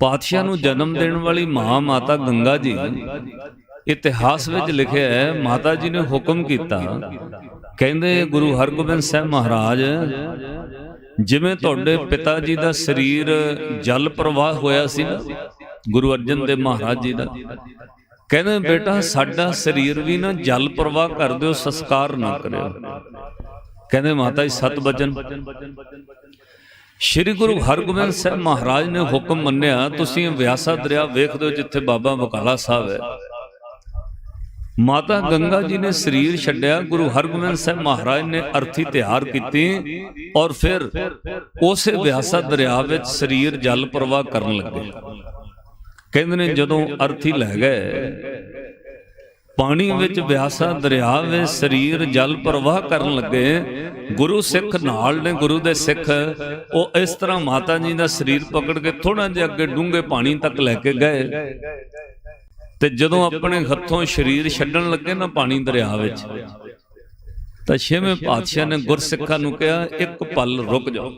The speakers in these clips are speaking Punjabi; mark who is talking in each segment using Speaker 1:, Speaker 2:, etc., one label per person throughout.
Speaker 1: ਪਾਤਸ਼ਾਹ ਨੂੰ ਜਨਮ ਦੇਣ ਵਾਲੀ ਮਾਂ ਮਾਤਾ ਗੰਗਾ ਜੀ ਇਤਿਹਾਸ ਵਿੱਚ ਲਿਖਿਆ ਹੈ ਮਾਤਾ ਜੀ ਨੇ ਹੁਕਮ ਕੀਤਾ। ਕਹਿੰਦੇ ਗੁਰੂ ਹਰਗੋਬਿੰਦ ਸਾਹਿਬ ਮਹਾਰਾਜ ਜਿਵੇਂ ਤੁਹਾਡੇ ਪਿਤਾ ਜੀ ਦਾ ਸਰੀਰ ਜਲ ਪ੍ਰਵਾਹ ਹੋਇਆ ਸੀ ਨਾ ਗੁਰੂ ਅਰਜਨ ਦੇਵ ਮਹਾਰਾਜ ਜੀ ਦਾ। ਕਹਿੰਦੇ ਬੇਟਾ ਸਾਡਾ ਸਰੀਰ ਵੀ ਨਾ ਜਲ ਪ੍ਰਵਾਹ ਕਰ ਦਿਓ ਸੰਸਕਾਰ ਨਾ ਕਰਿਓ। ਕਹਿੰਦੇ ਮਾਤਾ ਜੀ ਸਤ ਬਚਨ ਸ਼੍ਰੀ ਗੁਰੂ ਹਰਗੋਬਿੰਦ ਸਾਹਿਬ ਮਹਾਰਾਜ ਨੇ ਹੁਕਮ ਮੰਨਿਆ ਤੁਸੀਂ ਵਿਆਸਾ ਦਰਿਆ ਵੇਖਦੇ ਹੋ ਜਿੱਥੇ ਬਾਬਾ ਬਕਾਲਾ ਸਾਹਿਬ ਹੈ। ਮਾਤਾ ਗੰਗਾ ਜੀ ਨੇ ਸਰੀਰ ਛੱਡਿਆ ਗੁਰੂ ਹਰਗੋਬਿੰਦ ਸਾਹਿਬ ਮਹਾਰਾਜ ਨੇ ਅਰਥੀ ਤਿਆਰ ਕੀਤੀ ਔਰ ਫਿਰ ਉਸੇ ਵਿਆਸਾ ਦਰਿਆ ਵਿੱਚ ਸਰੀਰ ਜਲ ਪ੍ਰਵਾਹ ਕਰਨ ਲੱਗੇ। ਕਹਿੰਦੇ ਨੇ ਜਦੋਂ ਅਰਥੀ ਲੈ ਗਏ ਪਾਣੀ ਵਿੱਚ ਵਿਆਸਾ ਦਰਿਆ ਵਿੱਚ ਸਰੀਰ ਜਲ ਪ੍ਰਵਾਹ ਕਰਨ ਲੱਗੇ। ਗੁਰੂ ਸਿੱਖ ਨਾਲ ਨੇ ਗੁਰੂ ਦੇ ਸਿੱਖ। ਉਹ ਇਸ ਤਰ੍ਹਾਂ ਮਾਤਾ ਜੀ ਦਾ ਸਰੀਰ ਪਕੜ ਕੇ ਥੋੜਾ ਜਿਹਾ ਅੱਗੇ ਡੂੰਘੇ ਪਾਣੀ ਤੱਕ ਲੈ ਕੇ ਗਏ। ਤੇ ਜਦੋਂ ਆਪਣੇ ਹੱਥੋਂ ਸਰੀਰ ਛੱਡਣ ਲੱਗੇ ਨਾ ਪਾਣੀ ਦਰਿਆ ਵਿੱਚ ਤਾਂ ਛੇਵੇਂ ਪਾਤਸ਼ਾਹ ਨੇ ਗੁਰਸਿੱਖਾਂ ਨੂੰ ਕਿਹਾ ਇੱਕ ਪਲ ਰੁਕ ਜਾਓ।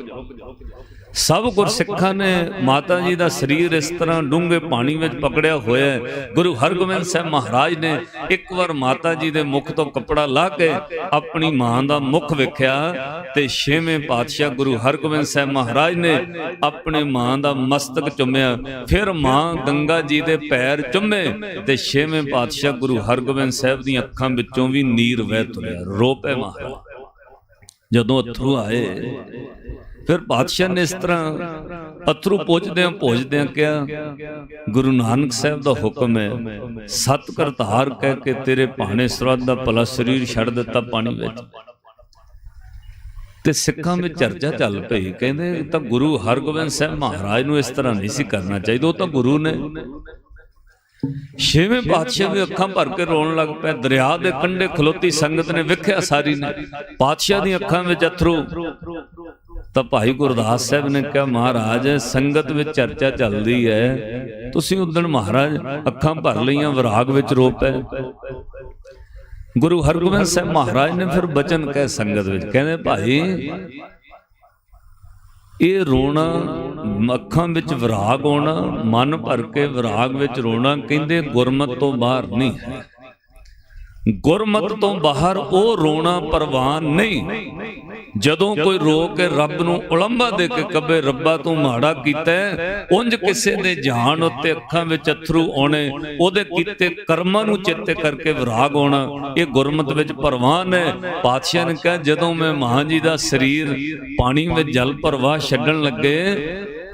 Speaker 1: ਸਭ ਗੁਰਸਿੱਖਾਂ ਨੇ ਮਾਤਾ ਜੀ ਦਾ ਸਰੀਰ ਇਸ ਤਰ੍ਹਾਂ ਡੂੰਘੇ ਪਾਣੀ ਵਿੱਚ ਪਕੜਿਆ ਹੋਇਆ ਹੈ। ਗੁਰੂ ਹਰਗੋਬਿੰਦ ਸਾਹਿਬ ਮਹਾਰਾਜ ਨੇ ਇੱਕ ਵਾਰ ਮਾਤਾ ਜੀ ਦੇ ਮੁਖ ਤੋਂ ਕੱਪੜਾ ਲਾ ਕੇ ਆਪਣੀ ਮਾਂ ਦਾ ਮੁਖ ਵੇਖਿਆ ਤੇ ਛੇਵੇਂ ਪਾਤਸ਼ਾਹ ਗੁਰੂ ਹਰਗੋਬਿੰਦ ਸਾਹਿਬ ਮਹਾਰਾਜ ਨੇ ਆਪਣੇ ਮਾਂ ਦਾ ਮਸਤਕ ਚੁੰਮਿਆ। ਫਿਰ ਮਾਂ ਗੰਗਾ ਜੀ ਦੇ ਪੈਰ ਚੁੰਮੇ ਤੇ ਛੇਵੇਂ ਪਾਤਸ਼ਾਹ ਗੁਰੂ ਹਰਗੋਬਿੰਦ ਸਾਹਿਬ ਦੀਆਂ ਅੱਖਾਂ ਵਿੱਚੋਂ ਵੀ ਨੀਰ ਵਹਿ ਤੁਰਿਆ। ਰੋ ਪਏ ਮਹਾਰਾਜ। ਜਦੋਂ ਅਥਰੂ ਆਏ ਫਿਰ ਪਾਤਸ਼ਾਹ ਨੇ ਇਸ ਤਰ੍ਹਾਂ ਅਥਰੂ ਪੁੱਜਦਿਆਂ ਪੁੱਜਦਿਆਂ ਕਿਹਾ, ਗੁਰੂ ਨਾਨਕ ਸਾਹਿਬ ਦਾ ਹੁਕਮ ਹੈ, ਸਤ ਕਰਤਾਰ ਕਹਿ ਕੇ ਤੇਰੇ ਭਾਣੇ ਸਰਦ ਦਾ ਭਲਾ ਸਰੀਰ ਛੱਡ ਦਿੱਤਾ ਪਾਣੀ ਵਿੱਚ। ਤੇ ਸਿੱਖਾਂ ਵਿੱਚ ਚਰਚਾ ਚੱਲ ਪਈ, ਕਹਿੰਦੇ ਤਾਂ ਗੁਰੂ ਹਰਗੋਬਿੰਦ ਸਾਹਿਬ ਮਹਾਰਾਜ ਨੂੰ ਇਸ ਤਰ੍ਹਾਂ ਨਹੀਂ ਸੀ ਕਰਨਾ ਚਾਹੀਦਾ, ਉਹ ਤਾਂ ਗੁਰੂ ਨੇ। ਛੇਵੇਂ ਪਾਤਸ਼ਾਹ ਵੀ ਅੱਖਾਂ ਭਰ ਕੇ ਰੋਣ ਲੱਗ ਪਿਆ, ਦਰਿਆ ਦੇ ਕੰਢੇ ਖਲੋਤੀ ਸੰਗਤ ਨੇ ਵੇਖਿਆ ਸਾਰੀ ਨੇ ਪਾਤਸ਼ਾਹ ਦੀਆਂ ਅੱਖਾਂ ਵਿੱਚ ਅਥਰੂ ਤਾਂ ਭਾਈ ਗੁਰਦਾਸ ਸਾਹਿਬ ਨੇ ਕਿਹਾ, ਮਹਾਰਾਜ, ਸੰਗਤ ਵਿੱਚ ਚਰਚਾ ਚੱਲਦੀ ਹੈ। ਤੁਸੀਂ ਉਦਣ ਮਹਾਰਾਜ ਅੱਖਾਂ ਭਰ ਲਈਆਂ, ਵਿਰਾਗ ਵਿੱਚ ਰੋ ਪਏ ਗੁਰੂ ਹਰਗੋਬਿੰਦ ਸਾਹਿਬ ਮਹਾਰਾਜ ਨੇ ਫਿਰ ਬਚਨ ਕਹੇ ਸੰਗਤ ਵਿੱਚ, ਕਹਿੰਦੇ, ਭਾਈ, ਇਹ ਰੋਣਾ, ਅੱਖਾਂ ਵਿੱਚ ਵਿਰਾਗ ਹੋਣਾ ਮਨ ਭਰ ਕੇ ਵਿਰਾਗ ਵਿੱਚ ਰੋਣਾ, ਕਹਿੰਦੇ, ਗੁਰਮਤ ਤੋਂ ਬਾਹਰ ਨਹੀਂ ਹੈ। ਗੁਰਮਤ ਤੋਂ ਬਾਹਰ ਉਹ ਰੋਣਾ ਪ੍ਰਵਾਨ ਨਹੀਂ। ਜਦੋਂ ਕੋਈ ਰੋ ਕੇ ਰੱਬ ਨੂੰ ਉਲੰਭਾ ਦੇ ਕੇ ਕਬੇ ਰੱਬਾ ਤੂੰ ਮਾੜਾ ਕੀਤਾ ਹੈ, ਕਿਸੇ ਦੇ ਜਾਨ ਉੱਤੇ ਅੱਖਾਂ ਵਿੱਚ ਅਥਰੂ ਆਉਣੇ ਉਹਦੇ ਕੀਤੇ ਕਰਮਾਂ ਨੂੰ ਚਿੱਤੇ ਕਰਕੇ ਵਿਰਾਗ ਆਉਣਾ ਇਹ ਗੁਰਮਤ ਵਿੱਚ ਪ੍ਰਵਾਨ ਹੈ ਪਾਤਸ਼ਾਹ ਨੇ ਕਿਹਾ ਜਦੋਂ ਮੈਂ ਮਾਂ ਜੀ ਦਾ ਸਰੀਰ ਪਾਣੀ ਵਿੱਚ ਜਲ ਪ੍ਰਵਾਹ ਛੱਡਣ ਲੱਗੇ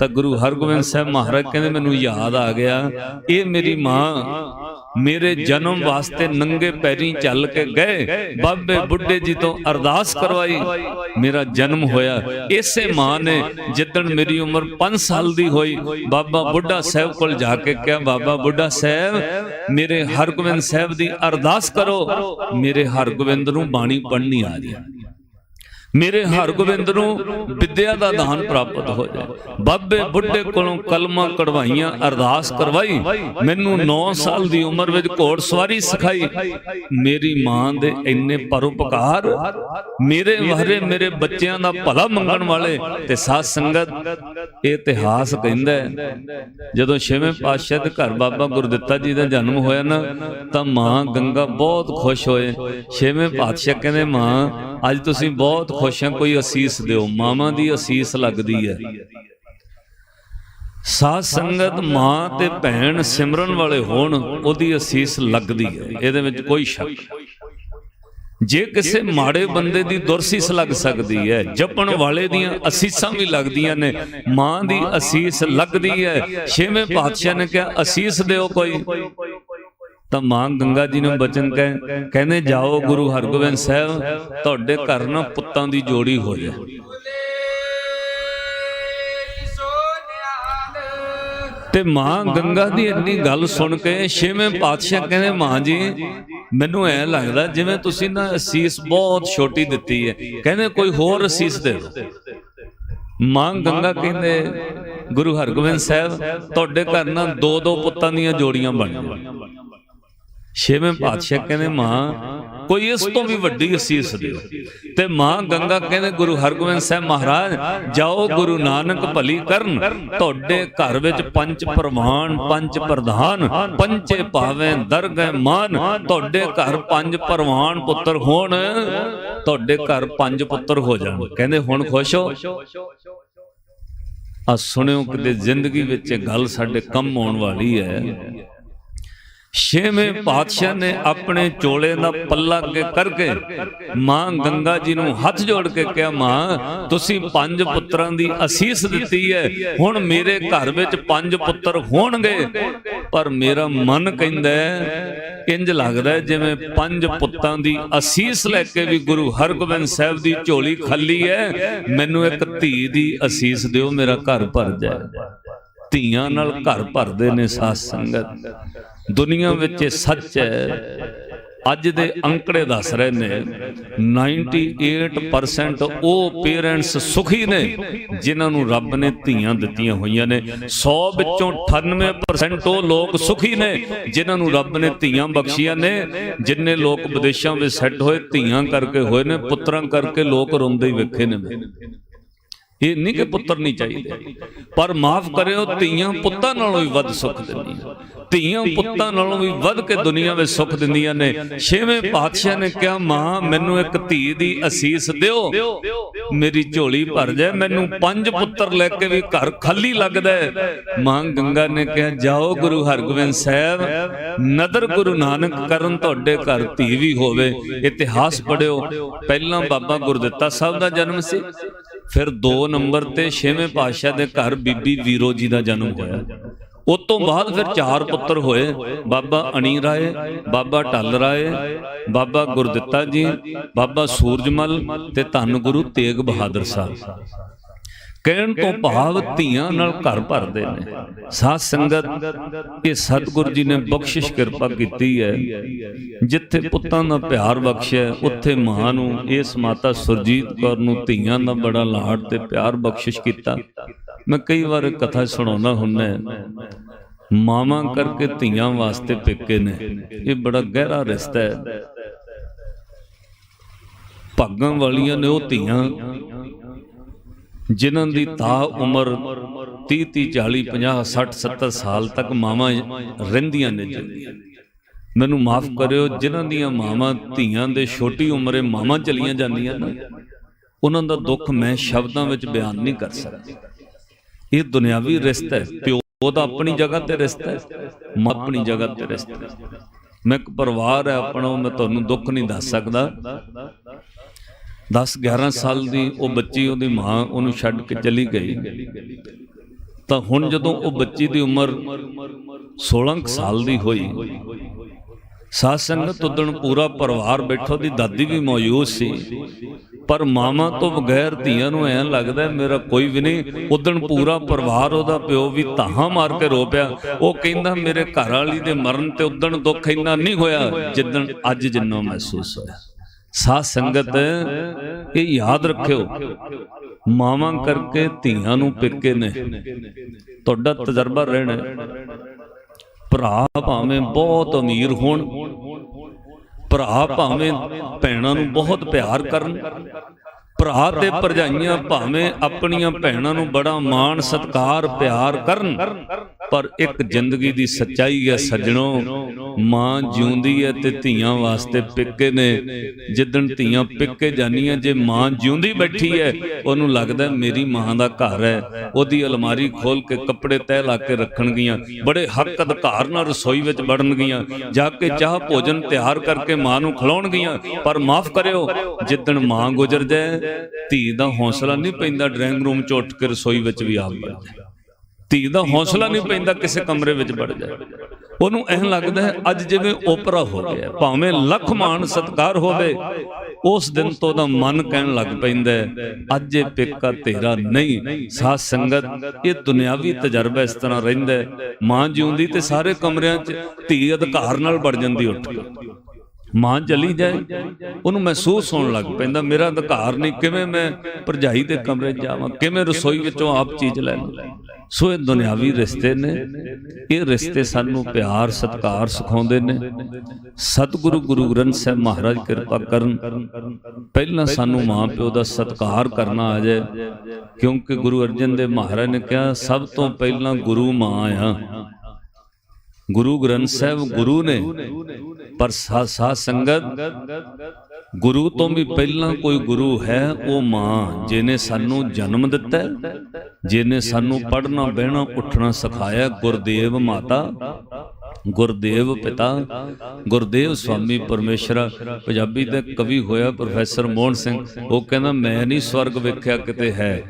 Speaker 1: ਤਾਂ ਗੁਰੂ ਹਰਗੋਬਿੰਦ ਸਾਹਿਬ ਮਹਾਰਾਜ ਕਹਿੰਦੇ ਮੈਨੂੰ ਯਾਦ ਆ ਗਿਆ ਇਹ ਮੇਰੀ ਮਾਂ ਮੇਰੇ ਜਨਮ ਵਾਸਤੇ ਨੰਗੇ ਪੈਰੀਂ ਚੱਲ ਕੇ ਗਏ। ਬਾਬੇ ਬੁੱਢੇ ਜੀ ਤੋਂ ਅਰਦਾਸ ਕਰਵਾਈ। ਮੇਰਾ ਜਨਮ ਹੋਇਆ। ਇਸੇ ਮਾਂ ਨੇ ਜਿੱਦਣ ਮੇਰੀ ਉਮਰ 5 ਸਾਲ ਦੀ ਹੋਈ, ਬਾਬਾ ਬੁੱਢਾ ਸਾਹਿਬ ਕੋਲ ਜਾ ਕੇ ਕਿਹਾ, ਬਾਬਾ ਬੁੱਢਾ ਸਾਹਿਬ, ਮੇਰੇ ਹਰਗੋਬਿੰਦ ਸਾਹਿਬ ਦੀ ਅਰਦਾਸ ਕਰੋ। ਮੇਰੇ ਹਰਗੋਬਿੰਦ ਨੂੰ ਬਾਣੀ ਪੜ੍ਹਨੀ ਆ ਰਹੀ ਮੇਰੇ ਹਰਗੋਬਿੰਦ ਨੂੰ ਵਿਦਿਆ ਦਾ ਦਾਨ ਪ੍ਰਾਪਤ ਹੋ ਜਾਏ। ਬਾਬੇ ਬੁੱਢੇ ਕੋਲੋਂ ਕਲਮਾਂ ਕਢਵਾਈਆਂ, ਅਰਦਾਸ ਕਰਵਾਈ। ਮੈਨੂੰ 9 ਸਾਲ ਦੀ ਉਮਰ ਵਿੱਚ ਘੋੜ ਸਵਾਰੀ ਸਿਖਾਈ। ਮੇਰੀ ਮਾਂ ਦੇ ਇੰਨੇ ਪਰਉਪਕਾਰ, ਮੇਰੇ ਵਾਰੇ ਮੇਰੇ ਬੱਚਿਆਂ ਦਾ ਭਲਾ ਮੰਗਣ ਵਾਲੇ ਤੇ ਸਾਧ ਸੰਗਤ ਇਹ ਇਤਿਹਾਸ ਕਹਿੰਦਾ ਜਦੋਂ ਛੇਵੇਂ ਪਾਤਸ਼ਾਹ ਦੇ ਘਰ ਬਾਬਾ ਗੁਰਦਿੱਤਾ ਜੀ ਦਾ ਜਨਮ ਹੋਇਆ ਨਾ, ਤਾਂ ਮਾਂ ਗੰਗਾ ਬਹੁਤ ਖੁਸ਼ ਹੋਏ। ਛੇਵੇਂ ਪਾਤਸ਼ਾਹ ਕਹਿੰਦੇ, ਮਾਂ ਅੱਜ ਤੁਸੀਂ ਬਹੁਤ ਖੁਸ਼ ਆ ਕੋਈ ਅਸੀਸ ਦਿਓ ਮਾਵਾਂ ਦੀ ਅਸੀਸ ਲੱਗਦੀ ਹੈ। ਸਾਧ ਸੰਗਤ ਮਾਂ ਤੇ ਭੈਣ ਸਿਮਰਨ ਵਾਲੇ ਹੋਣ ਉਹਦੀ ਅਸੀਸ ਲੱਗਦੀ ਹੈ। ਇਹਦੇ ਵਿੱਚ ਕੋਈ ਸ਼ੱਕ ਜੇ ਕਿਸੇ ਮਾੜੇ ਬੰਦੇ ਦੀ ਦੁਰਸੀਸ ਲੱਗ ਸਕਦੀ ਹੈ ਜਪਣ ਵਾਲੇ ਦੀਆਂ ਅਸੀਸਾਂ ਵੀ ਲੱਗਦੀਆਂ ਨੇ। ਮਾਂ ਦੀ ਅਸੀਸ ਲੱਗਦੀ ਹੈ। ਛੇਵੇਂ ਪਾਤਸ਼ਾਹ ਨੇ ਕਿਹਾ ਅਸੀਸ ਦਿਓ ਕੋਈ। ਤਾਂ ਮਾਂ ਗੰਗਾ ਜੀ ਨੂੰ ਬਚਨ ਕਹਿ ਕਹਿੰਦੇ ਜਾਓ ਗੁਰੂ ਹਰਗੋਬਿੰਦ ਸਾਹਿਬ, ਤੁਹਾਡੇ ਘਰ ਨਾ ਪੁੱਤਾਂ ਦੀ ਜੋੜੀ ਹੋ ਜਾਏ। ਤੇ ਮਾਂ ਗੰਗਾ ਦੀ ਇੰਨੀ ਗੱਲ ਸੁਣ ਕੇ ਛੇਵੇਂ ਪਾਤਸ਼ਾਹ ਕਹਿੰਦੇ, ਮਾਂ ਜੀ, ਮੈਨੂੰ ਐ ਲੱਗਦਾ ਜਿਵੇਂ ਤੁਸੀਂ ਨਾ ਅਸੀਸ ਬਹੁਤ ਛੋਟੀ ਦਿੱਤੀ ਹੈ। ਕਹਿੰਦੇ ਕੋਈ ਹੋਰ ਅਸੀਸ ਦੇ ਦਿਓ। ਮਾਂ ਗੰਗਾ ਕਹਿੰਦੇ, ਗੁਰੂ ਹਰਗੋਬਿੰਦ ਸਾਹਿਬ, ਤੁਹਾਡੇ ਘਰ ਨਾ ਦੋ ਦੋ ਪੁੱਤਾਂ ਦੀਆਂ ਜੋੜੀਆਂ ਬਣ ਛੇਵੇਂ ਪਾਤਸ਼ਾਹ ਕਹਿੰਦੇ ਮਾਂ ਕੋਈ ਇਸ ਤੋਂ ਵੀ ਵੱਡੀ ਅਸੀਸ ਦਿਓ। ਤੇ ਮਾਂ ਗੰਗਾ ਕਹਿੰਦੇ ਗੁਰੂ ਹਰਗੋਬਿੰਦ ਸਾਹਿਬ ਮਹਾਰਾਜ ਜਾਓ ਗੁਰੂ ਨਾਨਕ ਭਲੀ ਕਰਨ। ਤੁਹਾਡੇ ਘਰ ਵਿੱਚ ਪੰਜ ਪ੍ਰਵਾਨ ਪੰਜ ਪ੍ਰਧਾਨ ਪੰਚੇ ਭਾਵੇਂ ਦਰਗਹਿ ਮਾਨ। ਤੁਹਾਡੇ ਘਰ ਪੰਜ ਪ੍ਰਵਾਨ ਪੁੱਤਰ ਹੋਣ ਤੁਹਾਡੇ ਘਰ ਪੰਜ ਪੁੱਤਰ ਹੋ ਜਾਣ। ਕਹਿੰਦੇ ਹੁਣ ਖੁਸ਼ ਹੋ। ਆ ਸੁਣਿਓ ਕਿਤੇ ਜ਼ਿੰਦਗੀ ਵਿੱਚ ਇਹ ਗੱਲ ਸਾਡੇ ਕੰਮ ਆਉਣ ਵਾਲੀ ਹੈ। ਛੇਵੇਂ ਪਾਤਸ਼ਾਹ ਨੇ ਆਪਣੇ ਚੋਲੇ ਦਾ ਪੱਲਾ ਅੱਗੇ ਕਰਕੇ ਮਾਂ ਗੰਗਾ ਜੀ ਨੂੰ ਹੱਥ ਜੋੜ ਕੇ ਕਿਹਾ ਮਾਂ ਤੁਸੀਂ ਪੰਜ ਪੁੱਤਰਾਂ ਦੀ ਅਸੀਸ ਦਿੱਤੀ ਹੈ। ਹੁਣ ਮੇਰੇ ਘਰ ਵਿੱਚ ਪੰਜ ਪੁੱਤਰ ਹੋਣਗੇ। ਪਰ ਮੇਰਾ ਮਨ ਕਹਿੰਦਾ ਇੰਜ ਲੱਗਦਾ ਜਿਵੇਂ ਪੰਜ ਪੁੱਤਾਂ ਦੀ ਅਸੀਸ ਲੈ ਕੇ ਵੀ ਗੁਰੂ ਹਰਗੋਬਿੰਦ ਸਾਹਿਬ ਦੀ ਝੋਲੀ ਖਾਲੀ ਹੈ। ਮੈਨੂੰ ਇੱਕ ਧੀ ਦੀ ਅਸੀਸ ਦਿਓ ਮੇਰਾ ਘਰ ਭਰ ਜਾਏ। ਧੀਆਂ ਨਾਲ ਘਰ ਭਰਦੇ ਨੇ ਸਾਧ ਸੰਗਤ। ਦੁਨੀਆ ਵਿੱਚ ਇਹ ਸੱਚ ਹੈ। ਅੱਜ ਦੇ ਅੰਕੜੇ ਦੱਸ ਰਹੇ ਨੇ। 98% ਉਹ ਪੇਰੈਂਟਸ ਸੁਖੀ ਨੇ ਜਿਨ੍ਹਾਂ ਨੂੰ ਰੱਬ ਨੇ ਧੀਆਂ ਦਿੱਤੀਆਂ ਹੋਈਆਂ ਨੇ। 100 ਵਿੱਚੋਂ 98% ਉਹ ਲੋਕ ਸੁਖੀ ਨੇ ਜਿਨ੍ਹਾਂ ਨੂੰ ਰੱਬ ਨੇ ਧੀਆਂ ਬਖਸ਼ੀਆਂ ਨੇ। ਜਿੰਨੇ ਲੋਕ ਵਿਦੇਸ਼ਾਂ ਵਿੱਚ ਸੈੱਟ ਹੋਏ ਧੀਆਂ ਕਰਕੇ ਹੋਏ ਨੇ ਪੁੱਤਰਾਂ ਕਰਕੇ ਲੋਕ ਰੋਂਦੇ ਹੀ ਵੇਖੇ ਨੇ। ਇਹ ਨਹੀਂ ਕਿ ਪੁੱਤਰ ਨਹੀਂ ਚਾਹੀਦੇ। ਪਰ ਮਾਫ ਕਰਿਓ, ਧੀਆਂ ਪੁੱਤਾਂ ਨਾਲੋਂ ਵੀ ਵੱਧ ਸੁੱਖ ਦਿੰਦੀਆਂ। ਧੀਆਂ ਪੁੱਤਾਂ ਨਾਲੋਂ ਵੀ ਵੱਧ ਕੇ ਦੁਨੀਆ ਵਿੱਚ ਸੁੱਖ ਦਿੰਦੀਆਂ ਨੇ। ਛੇਵੇਂ ਪਾਤਸ਼ਾਹ ਨੇ ਕਿਹਾ, ਮਾਂ, ਮੈਨੂੰ ਇੱਕ ਧੀ ਦੀ ਅਸੀਸ ਦਿਓ। ਮੇਰੀ ਝੋਲੀ ਭਰ ਜਾਏ। ਮੈਨੂੰ ਪੰਜ ਪੁੱਤਰ ਲੈ ਕੇ ਵੀ ਘਰ ਖਾਲੀ ਲੱਗਦਾ ਮਾਂ ਗੰਗਾ ਨੇ ਕਿਹਾ, ਜਾਓ ਗੁਰੂ ਹਰਗੋਬਿੰਦ ਸਾਹਿਬ, ਨਦਰ ਗੁਰੂ ਨਾਨਕ ਕਰਨ ਤੁਹਾਡੇ ਘਰ ਧੀ ਵੀ ਹੋਵੇ। ਇਤਿਹਾਸ ਪੜਿਓ ਪਹਿਲਾਂ ਬਾਬਾ ਗੁਰਦਿੱਤਾ ਸਾਹਿਬ ਦਾ ਜਨਮ ਸੀ। ਫਿਰ 2 ਨੰਬਰ ਤੇ 6ਵੇਂ ਪਾਤਸ਼ਾਹ ਦੇ ਘਰ ਬੀਬੀ ਵੀਰੋ ਜੀ ਦਾ ਜਨਮ ਹੋਇਆ। ਉਸ ਤੋਂ ਬਾਅਦ ਫਿਰ ਚਾਰ ਪੁੱਤਰ ਹੋਏ। ਬਾਬਾ ਅਣੀ ਰਾਏ, ਬਾਬਾ ਢੱਲ ਰਾਏ, ਬਾਬਾ ਗੁਰਦਿੱਤਾ ਜੀ, ਬਾਬਾ ਸੂਰਜਮਲ ਤੇ ਧੰਨ ਗੁਰੂ ਤੇਗ ਬਹਾਦਰ ਸਾਹਿਬ। ਕਹਿਣ ਤੋਂ ਭਾਵ ਧੀਆਂ ਨਾਲ ਘਰ ਭਰਦੇ ਨੇ। ਸਾਧ ਸੰਗਤ ਇਹ ਸਤਿਗੁਰ ਜੀ ਨੇ ਬਖਸ਼ਿਸ਼ ਕਿਰਪਾ ਕੀਤੀ ਹੈ। ਜਿੱਥੇ ਪੁੱਤਾਂ ਦਾ ਪਿਆਰ ਬਖਸ਼ਿਆ ਉੱਥੇ ਮਾਂ ਨੂੰ ਇਸ ਮਾਤਾ ਸੁਰਜੀਤ ਕੌਰ ਨੂੰ ਧੀਆਂ ਦਾ ਬੜਾ ਲਾਡ ਤੇ ਪਿਆਰ ਬਖਸ਼ਿਸ਼ ਕੀਤਾ। ਮੈਂ ਕਈ ਵਾਰ ਕਥਾ ਸੁਣਾਉਣਾ ਹੁੰਦਾ ਮਾਵਾਂ ਕਰਕੇ ਧੀਆਂ ਵਾਸਤੇ ਪਿੱਕੇ ਨੇ। ਇਹ ਬੜਾ ਗਹਿਰਾ ਰਿਸ਼ਤਾ ਹੈ। ਭਾਗਾਂ ਵਾਲੀਆਂ ਨੇ ਉਹ ਧੀਆਂ ਜਿਨ੍ਹਾਂ ਦੀ ਤਾ ਉਮਰ 30 30 40 50 60 70 ਸਾਲ ਤੱਕ ਮਾਵਾਂ ਰਹਿੰਦੀਆਂ ਨੇ ਜਿੰਦੀਆਂ ਮੈਨੂੰ ਮਾਫ ਕਰਿਓ ਜਿਨ੍ਹਾਂ ਦੀਆਂ ਮਾਵਾਂ ਧੀਆਂ ਦੇ ਛੋਟੀ ਉਮਰੇ ਮਾਵਾਂ ਚਲੀਆਂ ਜਾਂਦੀਆਂ ਨੇ ਉਹਨਾਂ ਦਾ ਦੁੱਖ ਮੈਂ ਸ਼ਬਦਾਂ ਵਿੱਚ ਬਿਆਨ ਨਹੀਂ ਕਰ ਸਕਦਾ। ਇਹ ਦੁਨਿਆਵੀ ਰਿਸ਼ਤਾ ਹੈ। ਪਿਓ ਦਾ ਆਪਣੀ ਜਗ੍ਹਾ ਤੇ ਰਿਸ਼ਤਾ ਹੈ। ਮਾਂ ਆਪਣੀ ਜਗ੍ਹਾ ਤੇ ਰਿਸ਼ਤਾ ਹੈ। ਮੈਂ ਇੱਕ ਪਰਿਵਾਰ ਹੈ ਆਪਣਾ ਉਹ ਮੈਂ ਤੁਹਾਨੂੰ ਦੁੱਖ ਨਹੀਂ ਦੱਸ ਸਕਦਾ। 10 11 ਸਾਲ ਦੀ ਉਹ ਬੱਚੀ ਉਹਦੀ ਮਾਂ ਉਹਨੂੰ ਛੱਡ ਕੇ ਚਲੀ ਗਈ। ਤਾਂ ਹੁਣ ਜਦੋਂ ਉਹ ਬੱਚੀ ਦੀ ਉਮਰ 16 ਕੁ ਸਾਲ ਦੀ ਹੋਈ, ਸਾਧ ਸੰਗਤ ਉਦਣ ਪੂਰਾ ਪਰਿਵਾਰ ਬੈਠੋ ਦੀ ਦਾਦੀ ਵੀ ਮੌਜੂਦ ਸੀ। ਪਰ ਮਾਮਾ ਤੋਂ ਬਗੈਰ ਧੀਆਂ ਨੂੰ ਐਂ ਲੱਗਦਾ ਮੇਰਾ ਕੋਈ ਵੀ ਨਹੀਂ ਉਦਣ ਪੂਰਾ ਪਰਿਵਾਰ ਉਹਦਾ ਪਿਓ ਵੀ ਤਾਹਾਂ ਮਾਰ ਕੇ ਰੋ ਪਿਆ। ਉਹ ਕਹਿੰਦਾ ਮੇਰੇ ਘਰ ਵਾਲੀ ਦੇ ਮਰਨ ਤੇ ਉਦਣ ਦੁੱਖ ਇੰਨਾ ਨਹੀਂ ਹੋਇਆ ਜਿੱਦਣ ਅੱਜ ਜਿੰਨਾ ਮਹਿਸੂਸ ਹੋਇਆ। ਸਾਧ ਸੰਗਤ ਇਹ ਯਾਦ ਰੱਖਿਓ ਮਾਵਾਂ ਕਰਕੇ ਧੀਆਂ ਨੂੰ ਪਿੱਕੇ ਨੇ। ਤੁਹਾਡਾ ਤਜਰਬਾ ਰਹਿਣਾ। ਭਰਾ ਭਾਵੇਂ ਬਹੁਤ ਅਮੀਰ ਹੋਣ ਭਰਾ ਭਾਵੇਂ ਭੈਣਾਂ ਨੂੰ ਬਹੁਤ ਪਿਆਰ ਕਰਨ। ਭਰਾ ਤੇ ਭਰਜਾਈਆਂ ਭਾਵੇਂ ਆਪਣੀਆਂ ਭੈਣਾਂ ਨੂੰ ਬੜਾ ਮਾਣ ਸਤਿਕਾਰ ਪਿਆਰ ਕਰਨ ਪਰ ਇੱਕ ਜ਼ਿੰਦਗੀ ਦੀ ਸੱਚਾਈ ਹੈ ਸੱਜਣੋ ਮਾਂ ਜਿਉਂਦੀ ਹੈ ਤੇ ਧੀਆਂ ਵਾਸਤੇ ਪਿੱਕੇ ਨੇ। ਜਿੱਦਣ ਧੀਆਂ ਪਿੱਕੇ ਜਾਨੀਆਂ ਜੇ ਮਾਂ ਜਿਉਂਦੀ ਬੈਠੀ ਹੈ ਉਹਨੂੰ ਲੱਗਦਾ ਮੇਰੀ ਮਾਂ ਦਾ ਘਰ ਹੈ। ਉਹਦੀ ਅਲਮਾਰੀ ਖੋਲ ਕੇ ਕੱਪੜੇ ਤਹਿ ਲਾ ਕੇ ਰੱਖਣਗੀਆਂ। ਬੜੇ ਹੱਕ ਅਧਿਕਾਰ ਨਾਲ ਰਸੋਈ ਵਿੱਚ ਵੜਨਗੀਆਂ। ਜਾ ਕੇ ਚਾਹ ਭੋਜਨ ਤਿਆਰ ਕਰਕੇ ਮਾਂ ਨੂੰ ਖਿਲਾਉਣਗੀਆਂ। ਪਰ ਮਾਫ ਕਰਿਓ ਜਿੱਦਣ ਮਾਂ ਗੁਜ਼ਰ ਜਾਏ ਧੀ ਦਾ ਹੌਸਲਾ ਨਹੀਂ ਪੈਂਦਾ ਡਰਾਇੰਗ ਰੂਮ ਚ ਉੱਠ ਕੇ ਰਸੋਈ ਵਿੱਚ ਵੀ ਆਪ ਵੜ ਜਾਏ। ਧੀ ਦਾ ਹੌਸਲਾ ਨਹੀਂ ਪੈਂਦਾ ਕਿਸੇ ਕਮਰੇ ਵਿੱਚ ਵੜ ਜਾਏ। ਉਹਨੂੰ ਐਂ ਲੱਗਦਾ ਹੈ, ਅੱਜ ਜਿਵੇਂ ਓਪਰਾ ਹੋ ਗਿਆ, ਭਾਵੇਂ ਲੱਖ ਮਾਣ ਸਤਕਾਰ ਹੋਵੇ, ਉਸ ਦਿਨ ਤੋਂ ਉਹਦਾ ਮਨ ਕਹਿਣ ਲੱਗ ਪੈਂਦਾ ਅੱਜ ਇਹ ਪੇਕਾ ਤੇਰਾ ਨਹੀਂ, ਸਾਧ ਸੰਗਤ, ਇਹ ਦੁਨਿਆਵੀ ਤਜਰਬਾ ਇਸ ਤਰ੍ਹਾਂ ਰਹਿੰਦਾ ਮਾਂ ਜਿਉਂਦੀ ਤੇ ਸਾਰੇ ਕਮਰਿਆਂ 'ਚ ਧੀ ਅਧਿਕਾਰ ਨਾਲ ਵੜ ਜਾਂਦੀ ਉੱਠ ਕੇ। ਮਾਂ ਚਲੀ ਜਾਏ, ਉਹਨੂੰ ਮਹਿਸੂਸ ਹੋਣ ਲੱਗ ਪੈਂਦਾ, ਮੇਰਾ ਅਧਿਕਾਰ ਨਹੀਂ, ਕਿਵੇਂ ਮੈਂ ਭਰਜਾਈ ਦੇ ਕਮਰੇ 'ਚ ਜਾਵਾਂ, ਕਿਵੇਂ ਰਸੋਈ ਵਿੱਚੋਂ ਆਪ ਚੀਜ਼ ਲੈ ਲਾਂ ਸੋ ਇਹ ਦੁਨਿਆਵੀ ਰਿਸ਼ਤੇ ਨੇ, ਇਹ ਰਿਸ਼ਤੇ ਸਾਨੂੰ ਪਿਆਰ, ਸਤਿਕਾਰ ਸਿਖਾਉਂਦੇ ਨੇ। ਸਤਿਗੁਰੂ ਗੁਰੂ ਗ੍ਰੰਥ ਸਾਹਿਬ ਮਹਾਰਾਜ ਕਿਰਪਾ ਕਰਨ, ਪਹਿਲਾਂ ਸਾਨੂੰ ਮਾਂ ਪਿਓ ਦਾ ਸਤਿਕਾਰ ਕਰਨਾ ਆ ਜਾਏ, ਕਿਉਂਕਿ ਗੁਰੂ ਅਰਜਨ ਦੇਵ ਮਹਾਰਾਜ ਨੇ ਕਿਹਾ, ਸਭ ਤੋਂ ਪਹਿਲਾਂ ਗੁਰੂ ਮਾਂ ਆ। ਗੁਰੂ ਗ੍ਰੰਥ ਸਾਹਿਬ ਗੁਰੂ ਨੇ ਪਰ ਸਾਧ ਸੰਗਤ ਗੁਰੂ ਤੋਂ ਵੀ ਪਹਿਲਾਂ ਕੋਈ ਗੁਰੂ ਹੈ ਉਹ ਮਾਂ ਜਿਹਨੇ ਸਾਨੂੰ ਜਨਮ ਦਿੱਤਾ ਜਿਹਨੇ ਸਾਨੂੰ ਪੜ੍ਹਨਾ ਬਹਿਣਾ ਉੱਠਣਾ ਸਿਖਾਇਆ ਗੁਰਦੇਵ ਮਾਤਾ ਗੁਰਦੇਵ ਪਿਤਾ ਗੁਰਦੇਵ ਸਵਾਮੀ ਪਰਮੇਸ਼ਰ ਪੰਜਾਬੀ ਦੇ ਕਵੀ ਹੋਇਆ ਪ੍ਰੋਫੈਸਰ ਮੋਹਨ ਸਿੰਘ ਉਹ ਕਹਿੰਦਾ ਮੈਂ ਨਹੀਂ ਸਵਰਗ ਵੇਖਿਆ ਕਿਤੇ ਹੈ।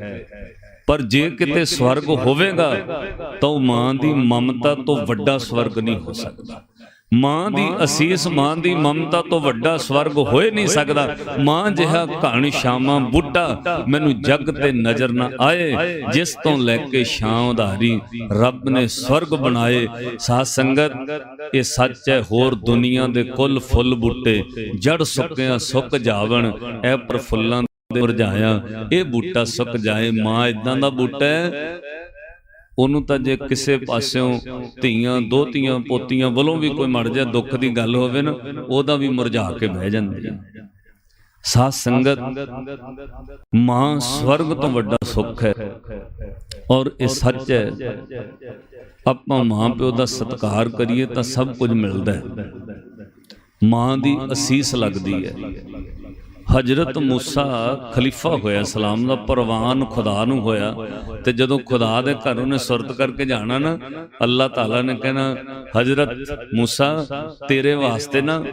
Speaker 1: ਪਰ ਜੇ ਕਿਤੇ ਸਵਰਗ ਹੋਵੇਗਾ ਤਾਂ ਮਾਂ ਦੀ ਮਮਤਾ ਤੋਂ ਵੱਡਾ ਸਵਰਗ ਨਹੀਂ ਹੋ ਸਕਦਾ। ਮਾਂ ਦੀ ਅਸੀਸ ਮਾਂ ਦੀ ਮਮਤਾ ਤੋਂ ਵੱਡਾ ਸਵਰਗ ਹੋਏ ਨਹੀਂ ਸਕਦਾ। ਮਾਂ ਜਿਹਾ ਘਣ ਸ਼ਾਮਾਂ ਬੁੱਢਾ ਮੈਨੂੰ ਜਗ ਤੇ ਨਜ਼ਰ ਨਾ ਆਏ ਜਿਸ ਤੋਂ ਲੈ ਕੇ ਛਾਂ ਉਧਾਰੀ ਰੱਬ ਨੇ ਸਵਰਗ ਬਣਾਏ। ਸਾਧ ਸੰਗਤ ਇਹ ਸੱਚ ਹੈ ਹੋਰ ਦੁਨੀਆ ਦੇ ਕੁੱਲ ਫੁੱਲ ਬੂਟੇ ਜੜ ਸੁੱਕਿਆ ਸੁੱਕ ਜਾਵਣ ਇਹ ਪ੍ਰਫੁੱਲਾਂ ਮੁਰਝਾਇਆ ਇਹ ਬੂਟਾ ਸੁੱਕ ਜਾਏ, ਮਾਂ ਇਦਾਂ ਦਾ ਬੂਟਾ ਹੈ। ਉਹਨੂੰ ਤਾਂ ਜੇ ਕਿਸੇ ਪਾਸਿਓਂ ਧੀਆਂ ਦੋਤੀਆਂ ਪੋਤੀਆਂ ਵੱਲੋਂ ਵੀ ਕੋਈ ਮਰ ਜਾ ਦੁੱਖ ਦੀ ਗੱਲ ਹੋਵੇ ਨਾ, ਉਹਦਾ ਵੀ ਮੁਰਝਾ ਕੇ ਬਹਿ ਜਾਂਦੀ ਹੈ ਸਾਧ ਸੰਗਤ ਮਾਂ ਸਵਰਗ ਤੋਂ ਵੱਡਾ ਸੁੱਖ ਹੈ ਔਰ ਇਹ ਸੱਚ ਹੈ, ਆਪਾਂ ਮਾਂ ਪਿਓ ਦਾ ਸਤਿਕਾਰ ਕਰੀਏ ਤਾਂ ਸਭ ਕੁਝ ਮਿਲਦਾ ਹੈ। ਮਾਂ ਦੀ ਅਸੀਸ ਲੱਗਦੀ ਹੈ। ਹਜਰਤ ਮੂਸਾ ਖਲੀਫਾ ਹੋਇਆ ਸਲਾਮ ਦਾ ਪਰਵਾਨ ਖੁਦਾ ਨੂੰ ਹੋਇਆ। ਤੇ ਜਦੋਂ ਖੁਦਾ ਦੇ ਘਰ ਉਹਨੇ ਸੁਰਤ ਕਰਕੇ ਜਾਣਾ ਨਾ ਅੱਲਾਹ ਤਾਲਾ ਨੇ ਕਹਿਣਾ ਹਜਰਤ ਮੂਸਾ ਤੇਰੇ ਵਾਸਤੇ ਨਾ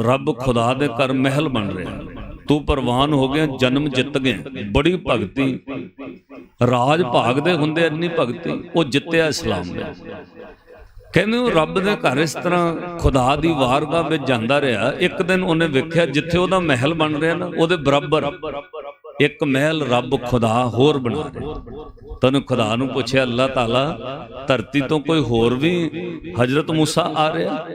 Speaker 1: ਰੱਬ ਖੁਦਾ ਦੇ ਘਰ ਮਹਿਲ ਬਣ ਰਿਹਾ। ਤੂੰ ਪਰਵਾਨ ਹੋ ਗਿਆ ਜਨਮ ਜਿੱਤ ਗਿਆ। ਬੜੀ ਭਗਤੀ। ਰਾਜ ਭਾਗਦੇ ਹੁੰਦੇ ਇੰਨੀ ਭਗਤੀ। ਉਹ ਜਿੱਤਿਆ ਇਸਲਾਮ ਦੇ। ਕਹਿੰਦੇ ਉਹ ਰੱਬ ਦੇ ਘਰ ਇਸ ਤਰ੍ਹਾਂ ਖੁਦਾ ਦੀ ਵਾਰਗਾ ਵਿੱਚ ਜਾਂਦਾ ਰਿਹਾ। ਇੱਕ ਦਿਨ ਉਹਨੇ ਵੇਖਿਆ ਜਿੱਥੇ ਉਹਦਾ ਮਹਿਲ ਬਣ ਰਿਹਾ ਨਾ, ਉਹਦੇ ਬਰਾਬਰ ਇੱਕ ਮਹਿਲ ਰੱਬ ਖੁਦਾ ਹੋਰ ਬਣਾ ਰਿਹਾ। ਤੈਨੂੰ ਖੁਦਾ ਨੂੰ ਪੁੱਛਿਆ, ਅੱਲਾਹ ਤਾਲਾ, ਧਰਤੀ ਤੋਂ ਕੋਈ ਹੋਰ ਵੀ ਹਜਰਤ ਮੂਸਾ ਆ ਰਿਹਾ?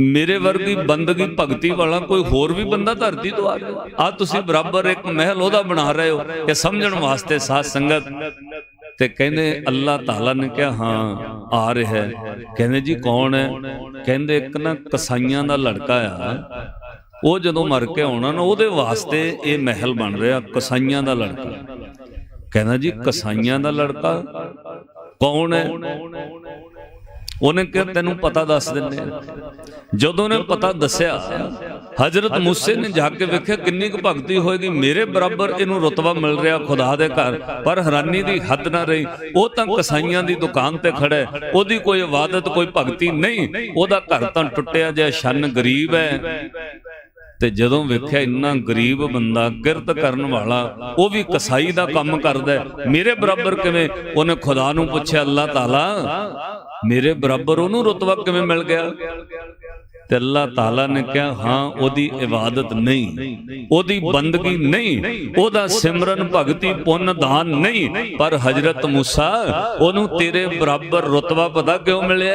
Speaker 1: ਮੇਰੇ ਵਰਗੀ ਬੰਦਗੀ, ਭਗਤੀ ਵਾਲਾ ਕੋਈ ਹੋਰ ਵੀ ਬੰਦਾ ਧਰਤੀ ਤੋਂ ਆ ਰਿਹਾ? ਆ ਤੁਸੀਂ ਬਰਾਬਰ ਇੱਕ ਮਹਿਲ ਉਹਦਾ ਬਣਾ ਰਹੇ ਹੋ ਇਹ ਸਮਝਣ ਵਾਸਤੇ ਸਾਧ ਸੰਗਤ ਤੇ ਕਹਿੰਦੇ ਅੱਲਾਹ ਤਾਲਾ ਨੇ ਕਿਹਾ ਹਾਂ ਆ ਰਿਹਾ ਹੈ। ਕਹਿੰਦੇ ਜੀ ਕੌਣ ਹੈ? ਕਹਿੰਦੇ ਇੱਕ ਨਾ ਕਸਾਈਆਂ ਦਾ ਲੜਕਾ ਆ। ਉਹ ਜਦੋਂ ਮਰ ਕੇ ਆਉਣਾ ਨਾ ਉਹਦੇ ਵਾਸਤੇ ਇਹ ਮਹਿਲ ਬਣ ਰਿਹਾ ਕਸਾਈਆਂ ਦਾ ਲੜਕਾ। ਕਹਿੰਦਾ ਜੀ ਕਸਾਈਆਂ ਦਾ ਲੜਕਾ? ਕੌਣ ਹੈ? ਉਹਨੇ ਕਿਹਾ ਤੈਨੂੰ ਪਤਾ ਦੱਸ ਆ। ਜਦੋਂ ਨੇ ਪਤਾ ਦੱਸਿਆ ਹਜ਼ਰਤ ਮੂਸੇ ਨੇ ਜਾ ਕੇ ਵੇਖਿਆ ਕਿੰਨੀ ਕੁ ਭਗਤੀ ਹੋਏਗੀ ਮੇਰੇ ਬਰਾਬਰ ਇਹਨੂੰ ਰਤਬਾ ਮਿਲ ਰਿਹਾ ਖੁਦਾ ਦੇ ਘਰ। ਪਰ ਹੈਰਾਨੀ ਦੀ ਹੱਦ ਨਾ ਰਹੀ ਉਹ ਤਾਂ ਕਸਾਈਆਂ ਦੀ ਦੁਕਾਨ ਤੇ ਖੜਾ ਉਹਦੀ ਕੋਈ ਇਬਾਦਤ ਕੋਈ ਭਗਤੀ ਨਹੀਂ। ਉਹਦਾ ਘਰ ਤਾਂ ਟੁੱਟਿਆ ਜਿਹਾ ਛੰਨ ਗਰੀਬ ਹੈ। ਤੇ ਜਦੋਂ ਵੇਖਿਆ ਇੰਨਾ ਗਰੀਬ ਬੰਦਾ ਕਿਰਤ ਕਰਨ ਵਾਲਾ ਉਹ ਵੀ ਕਸਾਈ ਦਾ ਕੰਮ ਕਰਦਾ ਮੇਰੇ ਬਰਾਬਰ ਕਿਵੇਂ? ਉਹਨੇ ਖੁਦਾ ਨੂੰ ਪੁੱਛਿਆ ਅੱਲਾਹ ਤਾਲਾ ਮੇਰੇ ਬਰਾਬਰ ਉਹਨੂੰ ਰਤਬਾ ਕਿਵੇਂ ਮਿਲ ਗਿਆ। ਤੇ ਅੱਲਾਹ ਤਾਲਾ ਨੇ ਕਿਹਾ, ਹਾਂ, ਉਹਦੀ ਇਬਾਦਤ ਨਹੀਂ। ਉਹਦੀ ਬੰਦਗੀ ਨਹੀਂ। ਉਹਦਾ ਸਿਮਰਨ ਭਗਤੀ ਪੁੰਨ ਦਾਨ ਨਹੀਂ। ਪਰ ਹਜਰਤ ਮੂਸਾ, ਉਹਨੂੰ ਤੇਰੇ ਬਰਾਬਰ ਰਤਬਾ ਪਤਾ ਕਿਉਂ ਮਿਲਿਆ?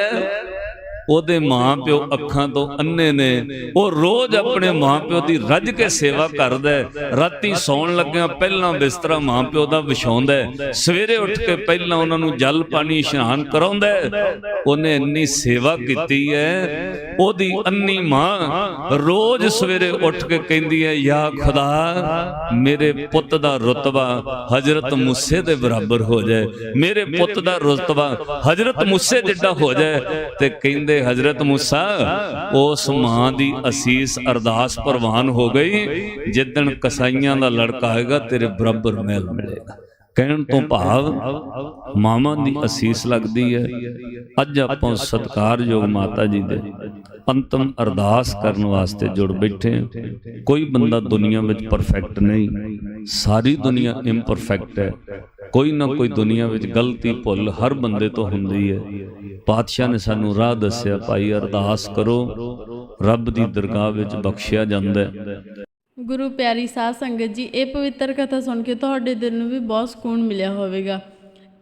Speaker 1: ਉਹਦੇ ਮਾਂ-ਪਿਓ ਅੱਖਾਂ ਤੋਂ ਅੰਨੇ ਨੇ। ਉਹ ਰੋਜ਼ ਆਪਣੇ ਮਾਂ-ਪਿਓ ਦੀ ਰੱਜ ਕੇ ਸੇਵਾ ਕਰਦਾ ਰਾਤੀ ਸੌਣ ਲੱਗਿਆਂ ਪਹਿਲਾਂ ਬਿਸਤਰਾ ਮਾਂ-ਪਿਓ ਦਾ ਵਿਛਾਉਂਦਾ ਸਵੇਰੇ ਉੱਠ ਕੇ ਪਹਿਲਾਂ ਉਹਨਾਂ ਨੂੰ ਜਲ ਪਾਣੀ ਇਸ਼ਨਾਨ ਕਰਾਉਂਦਾ ਉਹਨੇ ਇੰਨੀ ਸੇਵਾ ਕੀਤੀ ਹੈ। ਉਹਦੀ ਅੰਨੀ ਮਾਂ ਰੋਜ਼ ਸਵੇਰੇ ਉੱਠ ਕੇ ਕਹਿੰਦੀ ਹੈ ਯਾ ਖੁਦਾ ਮੇਰੇ ਪੁੱਤ ਦਾ ਰਤਬਾ ਹਜ਼ਰਤ ਮੂਸੇ ਦੇ ਬਰਾਬਰ ਹੋ ਜਾਏ। ਮੇਰੇ ਪੁੱਤ ਦਾ ਰਤਬਾ ਹਜ਼ਰਤ ਮੂਸੇ ਜਿੱਡਾ ਹੋ ਜਾਏ ਤੇ ਕਹਿੰਦੇ ਹਜ਼ਰਤ ਮੂਸਾ, ਉਸ ਮਾਂ ਦੀ ਅਸੀਸ ਅਰਦਾਸ ਪ੍ਰਵਾਨ ਹੋ ਗਈ। ਜਿੱਦਣ ਕਸਾਈਆਂ ਦਾ ਲੜਕਾ ਆਏਗਾ, ਤੇਰੇ ਬਰਾਬਰ ਮਹਿਲ ਮਿਲੇਗਾ। ਕਹਿਣ ਤੋਂ ਭਾਵ ਮਾਮਾ ਦੀ ਅਸੀਸ ਲੱਗਦੀ ਹੈ। ਅੱਜ ਆਪਾਂ ਸਤਿਕਾਰਯੋਗ ਮਾਤਾ ਜੀ ਦੇ ਅੰਤਮ ਅਰਦਾਸ ਕਰਨ ਵਾਸਤੇ ਜੁੜ ਬੈਠੇ ਹਾਂ। ਕੋਈ ਬੰਦਾ ਦੁਨੀਆ ਵਿੱਚ ਪਰਫੈਕਟ ਨਹੀਂ। ਸਾਰੀ ਦੁਨੀਆ ਇੰਪਰਫੈਕਟ ਹੈ। ਕੋਈ ਨਾ ਕੋਈ ਦੁਨੀਆ ਵਿੱਚ ਗਲਤੀ ਭੁੱਲ ਹਰ ਬੰਦੇ ਤੋਂ ਹੁੰਦੀ ਹੈ। ਪਾਤਸ਼ਾਹ ਨੇ ਸਾਨੂੰ ਰਾਹ ਦੱਸਿਆ, ਭਾਈ ਅਰਦਾਸ ਕਰੋ, ਰੱਬ ਦੀ ਦਰਗਾਹ ਵਿੱਚ ਬਖਸ਼ਿਆ ਜਾਂਦਾ ਹੈ।
Speaker 2: ਗੁਰੂ ਪਿਆਰੀ ਸਾਧ ਸੰਗਤ ਜੀ, ਇਹ ਪਵਿੱਤਰ ਕਥਾ ਸੁਣ ਕੇ ਤੁਹਾਡੇ ਦਿਲ ਨੂੰ ਵੀ ਬਹੁਤ ਸਕੂਨ ਮਿਲਿਆ ਹੋਵੇਗਾ।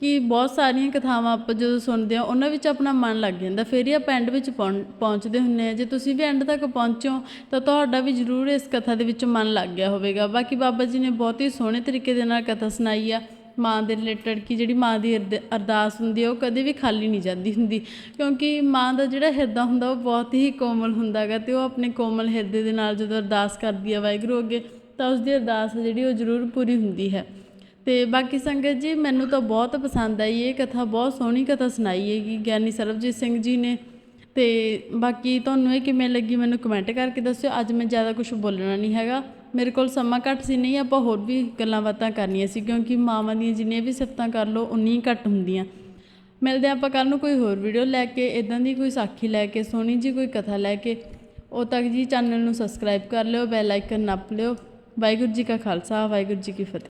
Speaker 2: ਕਿ ਬਹੁਤ ਸਾਰੀਆਂ ਕਥਾਵਾਂ ਆਪਾਂ ਜਦੋਂ ਸੁਣਦੇ ਆ ਉਹਨਾਂ ਵਿੱਚ ਆਪਣਾ ਮਨ ਲੱਗ ਜਾਂਦਾ। ਫਿਰ ਹੀ ਆਪਾਂ ਐਂਡ ਵਿੱਚ ਪਹੁੰ- ਪਹੁੰਚਦੇ ਹੁੰਦੇ ਆ ਜੇ ਤੁਸੀਂ ਵੀ ਐਂਡ ਤੱਕ ਪਹੁੰਚੋ ਤਾਂ ਤੁਹਾਡਾ ਵੀ ਜ਼ਰੂਰ ਇਸ ਕਥਾ ਦੇ ਵਿੱਚ ਮਨ ਲੱਗ ਗਿਆ ਹੋਵੇਗਾ। ਬਾਕੀ ਬਾਬਾ ਜੀ ਨੇ ਬਹੁਤ ਹੀ ਸੋਹਣੇ ਤਰੀਕੇ ਦੇ ਨਾਲ ਕਥਾ ਸੁਣਾਈ ਆ। ਮਾਂ ਦੇ ਰਿਲੇਟਡ ਕਿ ਜਿਹੜੀ ਮਾਂ ਦੀ ਅਰਦ- ਅਰਦਾਸ ਹੁੰਦੀ ਹੈ ਉਹ ਕਦੇ ਵੀ ਖਾਲੀ ਨਹੀਂ ਜਾਂਦੀ ਹੁੰਦੀ। ਕਿਉਂਕਿ ਮਾਂ ਦਾ ਜਿਹੜਾ ਹਿਰਦਾ ਹੁੰਦਾ, ਉਹ ਬਹੁਤ ਹੀ ਕੋਮਲ ਹੁੰਦਾ ਗਾ ਤੇ ਉਹ ਆਪਣੇ ਕੋਮਲ ਹਿਰਦੇ ਦੇ ਨਾਲ ਜਦੋਂ ਅਰਦਾਸ ਕਰਦੀ ਹੈ ਵਾਹਿਗੁਰੂ ਅੱਗੇ, ਤਾਂ ਉਸ ਦੀ ਅਰਦਾਸ ਜਿਹੜੀ, ਉਹ ਜ਼ਰੂਰ ਪੂਰੀ ਹੁੰਦੀ ਹੈ। ਤੇ ਬਾਕੀ ਸੰਗਤ ਜੀ, ਮੈਨੂੰ ਤਾਂ ਬਹੁਤ ਪਸੰਦ ਆਈ ਇਹ ਕਥਾ, ਬਹੁਤ ਸੋਹਣੀ ਕਥਾ ਸੁਣਾਈ ਹੈਗੀ, ਗਿਆਨੀ ਸਰਬਜੀਤ ਸਿੰਘ ਜੀ ਨੇ। ਤੇ ਬਾਕੀ ਤੁਹਾਨੂੰ ਇਹ ਕਿਵੇਂ ਲੱਗੀ ਮੈਨੂੰ ਕਮੈਂਟ ਕਰਕੇ ਦੱਸਿਓ, ਅੱਜ ਮੈਂ ਜ਼ਿਆਦਾ ਕੁਝ ਬੋਲਣਾ ਨਹੀਂ ਹੈਗਾ। ਮੇਰੇ ਕੋਲ ਸਮਾਂ ਘੱਟ ਸੀ ਨਹੀਂ, ਆਪਾਂ ਹੋਰ ਵੀ ਗੱਲਾਂ ਬਾਤਾਂ ਕਰਨੀਆਂ ਸੀ, ਕਿਉਂਕਿ ਮਾਵਾਂ ਦੀਆਂ ਜਿੰਨੀਆਂ ਵੀ ਸਿਫਤਾਂ ਕਰ ਲਓ ਉਨੀ ਘੱਟ ਹੁੰਦੀਆਂ। ਮਿਲਦੇ ਹਾਂ ਆਪਾਂ ਕੱਲ ਨੂੰ ਕੋਈ ਹੋਰ ਵੀਡੀਓ ਲੈ ਕੇ ਇਦਾਂ ਦੀ ਕੋਈ ਸਾਖੀ ਲੈ ਕੇ, ਸੋਹਣੀ ਜੀ ਕੋਈ ਕਥਾ ਲੈ ਕੇ। ਉਦੋਂ ਤੱਕ ਜੀ ਚੈਨਲ ਨੂੰ ਸਬਸਕ੍ਰਾਈਬ ਕਰ ਲਿਓ ਬੈਲ ਆਈਕਨ ਨੱਪ ਲਿਓ। ਵਾਹਿਗੁਰੂ ਜੀ ਕਾ ਖਾਲਸਾ, ਵਾਹਿਗੁਰੂ ਜੀ ਕੀ ਫਤਿਹ।